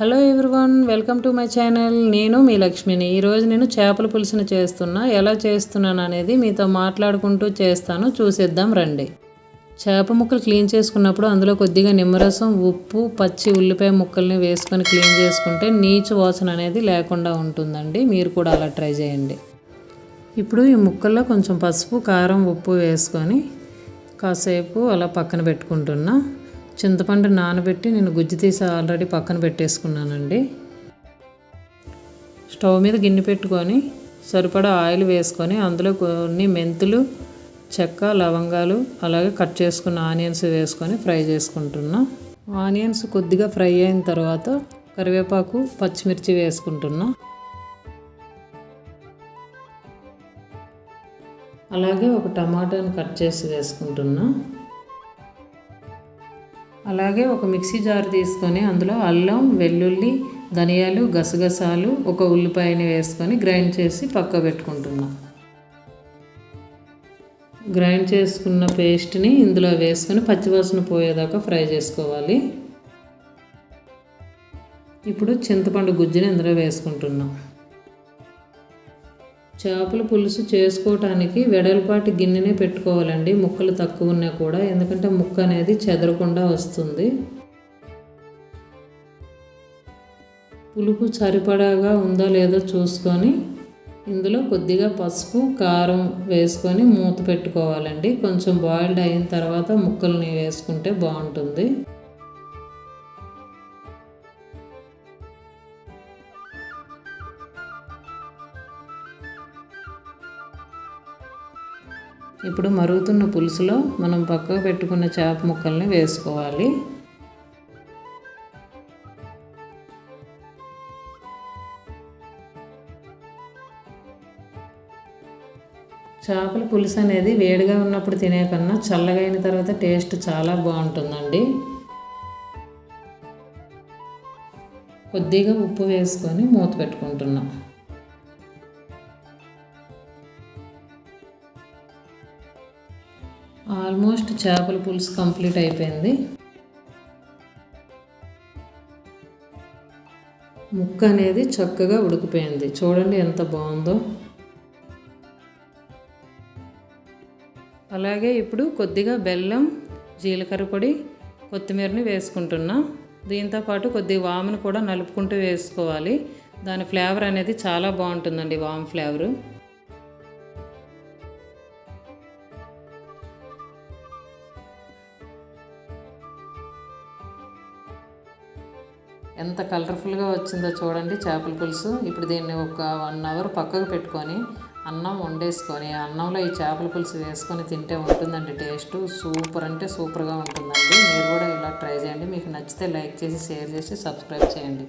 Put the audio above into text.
Hello everyone welcome to my channel. నేను మీ లక్ష్మిని. ఈరోజు నేను చేపల పులుసును చేస్తున్నా. ఎలా చేస్తున్నాను అనేది మీతో మాట్లాడుకుంటూ చేస్తాను. చూసేద్దాం రండి. చేప ముక్కలు క్లీన్ చేసుకున్నప్పుడు అందులో కొద్దిగా నిమ్మరసం ఉప్పు పచ్చి ఉల్లిపాయ ముక్కల్ని వేసుకొని క్లీన్ చేసుకుంటే నీచు వాసన అనేది లేకుండా ఉంటుందండి. మీరు కూడా అలా ట్రై చేయండి. ఇప్పుడు ఈ ముక్కల్లో కొంచెం పసుపు కారం ఉప్పు వేసుకొని కాసేపు అలా పక్కన పెట్టుకుంటున్నా. చింతపండు నానబెట్టి నేను గుజ్జు తీసి ఆల్రెడీ పక్కన పెట్టేసుకున్నానండి. స్టవ్ మీద గిన్నె పెట్టుకొని సరిపడా ఆయిల్ వేసుకొని అందులో కొన్ని మెంతులు చెక్క లవంగాలు అలాగే కట్ చేసుకున్న ఆనియన్స్ వేసుకొని ఫ్రై చేసుకుంటున్నా. ఆనియన్స్ కొద్దిగా ఫ్రై అయిన తర్వాత కరివేపాకు పచ్చిమిర్చి వేసుకుంటున్నా. అలాగే ఒక టమాటాను కట్ చేసి వేసుకుంటున్నా. అలాగే ఒక మిక్సీ జార్ తీసుకొని అందులో అల్లం వెల్లుల్లి ధనియాలు గసగసాలు ఒక ఉల్లిపాయని వేసుకొని గ్రైండ్ చేసి పక్క పెట్టుకుంటున్నాం. గ్రైండ్ చేసుకున్న పేస్ట్ని ఇందులో వేసుకొని పచ్చివాసన పోయేదాకా ఫ్రై చేసుకోవాలి. ఇప్పుడు చింతపండు గుజ్జుని ఇందులో వేసుకుంటున్నాం. చేపల పులుసు చేసుకోవటానికి వెడల్పాటి గిన్నెనే పెట్టుకోవాలండి. ముక్కలు తక్కువ ఉన్నా కూడా. ఎందుకంటే ముక్క అనేది చెదరకుండా వస్తుంది. పులుపు సరిపడాగా ఉందో లేదో చూసుకొని ఇందులో కొద్దిగా పసుపు కారం వేసుకొని మూత పెట్టుకోవాలండి. కొంచెం బాయిల్డ్ అయిన తర్వాత ముక్కల్ని వేసుకుంటే బాగుంటుంది. ఇప్పుడు మరుగుతున్న పులుసులో మనం పక్కకు పెట్టుకున్న చేప ముక్కల్ని వేసుకోవాలి. చేపల పులుసు అనేది వేడిగా ఉన్నప్పుడు తినే కన్నా చల్లగా అయిన తర్వాత టేస్ట్ చాలా బాగుంటుందండి. కొద్దిగా ఉప్పు వేసుకొని మూత పెట్టుకుంటున్నాం. ఆల్మోస్ట్ చేపల పులుసు కంప్లీట్ అయిపోయింది. ముక్క అనేది చక్కగా ఉడికిపోయింది. చూడండి ఎంత బాగుందో. అలాగే ఇప్పుడు కొద్దిగా బెల్లం జీలకర్ర పొడి కొత్తిమీరని వేసుకుంటున్నా. దీంతోపాటు కొద్దిగా వామును కూడా నలుపుకుంటూ వేసుకోవాలి. దాని ఫ్లేవర్ అనేది చాలా బాగుంటుందండి వామ్ ఫ్లేవరు. ఎంత కలర్ఫుల్గా వచ్చిందో చూడండి చేపల పులుసు. ఇప్పుడు దీన్ని ఒక వన్ అవర్ పక్కకు పెట్టుకొని అన్నం వండేసుకొని అన్నంలో ఈ చేపల పులుసు వేసుకొని తింటే ఉంటుందండి టేస్ట్. సూపర్ అంటే సూపర్గా ఉంటుందండి. మీరు కూడా ఇలా ట్రై చేయండి. మీకు నచ్చితే లైక్ చేసి షేర్ చేసి సబ్స్క్రైబ్ చేయండి.